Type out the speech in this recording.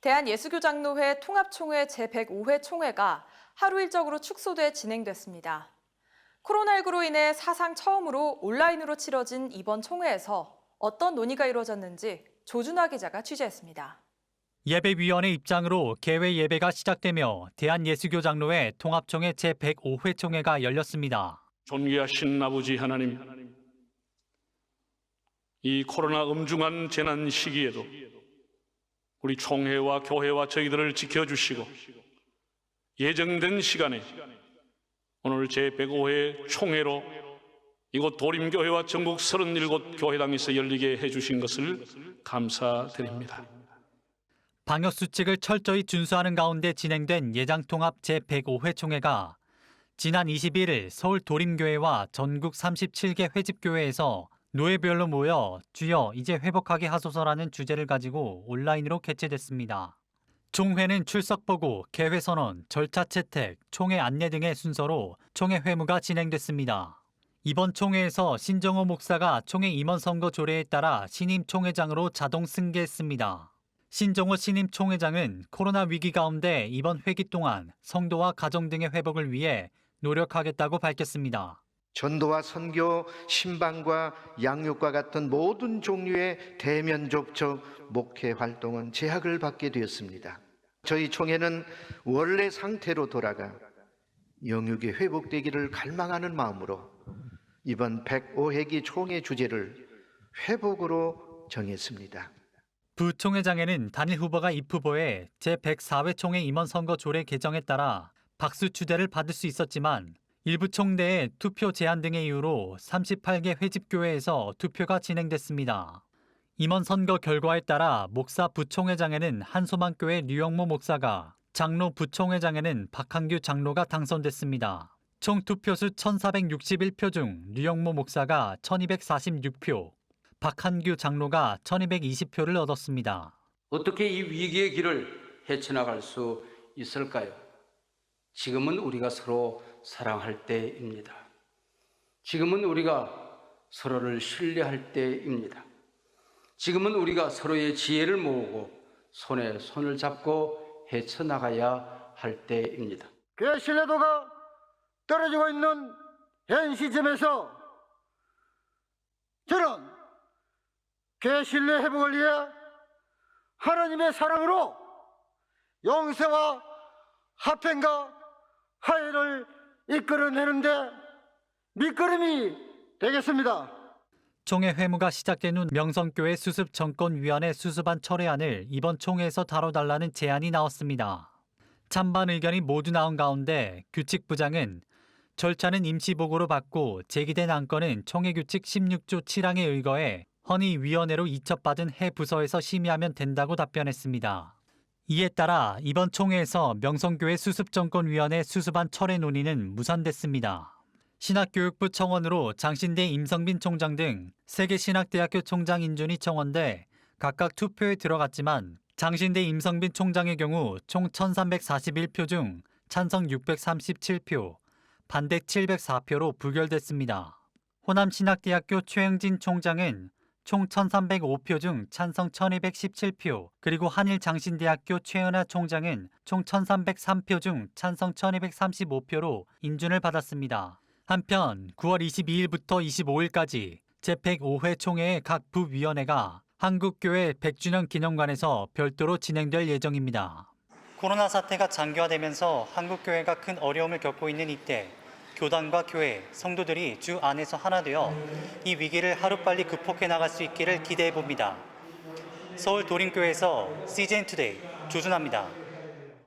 대한예수교장로회 통합총회 제105회 총회가 하루 일적으로 축소돼 진행됐습니다. 코로나19로 인해 사상 처음으로 온라인으로 치러진 이번 총회에서 어떤 논의가 이루어졌는지 조준하 기자가 취재했습니다. 예배위원회 입장으로 개회 예배가 시작되며 대한예수교장로회 통합총회 제105회 총회가 열렸습니다. 존귀하신 아버지 하나님, 이 코로나 엄중한 재난 시기에도 우리 총회와 교회와 저희들을 지켜주시고 예정된 시간에 오늘 제105회 총회로 이곳 도림교회와 전국 37교회당에서 열리게 해주신 것을 감사드립니다. 방역수칙을 철저히 준수하는 가운데 진행된 예장통합 제105회 총회가 지난 21일 서울 도림교회와 전국 37개 회집교회에서 노예별로 모여 주여 이제 회복하게 하소서라는 주제를 가지고 온라인으로 개최됐습니다. 총회는 출석보고, 개회선언, 절차 채택, 총회 안내 등의 순서로 총회 회무가 진행됐습니다. 이번 총회에서 신정호 목사가 총회 임원 선거 조례에 따라 신임 총회장으로 자동 승계했습니다. 신정호 신임 총회장은 코로나 위기 가운데 이번 회기 동안 성도와 가정 등의 회복을 위해 노력하겠다고 밝혔습니다. 전도와 선교, 신방과 양육과 같은 모든 종류의 대면 접촉 목회 활동은 제약을 받게 되었습니다. 저희 총회는 원래 상태로 돌아가 영육이 회복되기를 갈망하는 마음으로 이번 105회기 총회 주제를 회복으로 정했습니다. 부총회장에는 단일 후보가 입후보에 제104회 총회 임원 선거 조례 개정에 따라 박수 추대를 받을 수 있었지만 일부 총대의 투표 제한 등의 이유로 38개 회집교회에서 투표가 진행됐습니다. 임원 선거 결과에 따라 목사 부총회장에는 한소만교회 류영모 목사가 장로 부총회장에는 박한규 장로가 당선됐습니다. 총 투표수 1461표 중 류영모 목사가 1246표, 박한규 장로가 1220표를 얻었습니다. 어떻게 이 위기의 길을 헤쳐나갈 수 있을까요? 지금은 우리가 서로 사랑할 때입니다. 지금은 우리가 서로를 신뢰할 때입니다. 지금은 우리가 서로의 지혜를 모으고 손에 손을 잡고 헤쳐나가야 할 때입니다. 그 신뢰도가 떨어지고 있는 현 시점에서 저는 그 신뢰 회복을 위해 하나님의 사랑으로 용서와 화평과 화해를 이끌어내는데 밑거름이 되겠습니다. 총회 회무가 시작된 후 명성교회 수습 정권위원회 수습안 철회안을 이번 총회에서 다뤄달라는 제안이 나왔습니다. 찬반 의견이 모두 나온 가운데 규칙부장은 절차는 임시보고로 받고 제기된 안건은 총회 규칙 16조 7항에 의거해 헌의위원회로 이첩받은 해 부서에서 심의하면 된다고 답변했습니다. 이에 따라 이번 총회에서 명성교회 수습정권위원회 수습안 철회 논의는 무산됐습니다. 신학교육부 청원으로 장신대 임성빈 총장 등 세계 신학대학교 총장 인준이 청원돼 각각 투표에 들어갔지만 장신대 임성빈 총장의 경우 총 1341표 중 찬성 637표, 반대 704표로 부결됐습니다. 호남신학대학교 최영진 총장은 총 1305표 중 찬성 1217표, 그리고 한일장신대학교 최은하 총장은 총 1303표 중 찬성 1235표로 인준을 받았습니다. 한편 9월 22일부터 25일까지 제105회 총회의 각 부위원회가 한국교회 100주년 기념관에서 별도로 진행될 예정입니다. 코로나 사태가 장기화되면서 한국교회가 큰 어려움을 겪고 있는 이때 교단과 교회, 성도들이 주 안에서 하나 되어 이 위기를 하루빨리 극복해 나갈 수 있기를 기대해 봅니다. 서울 도림교회에서 CGN 투데이 조준합니다.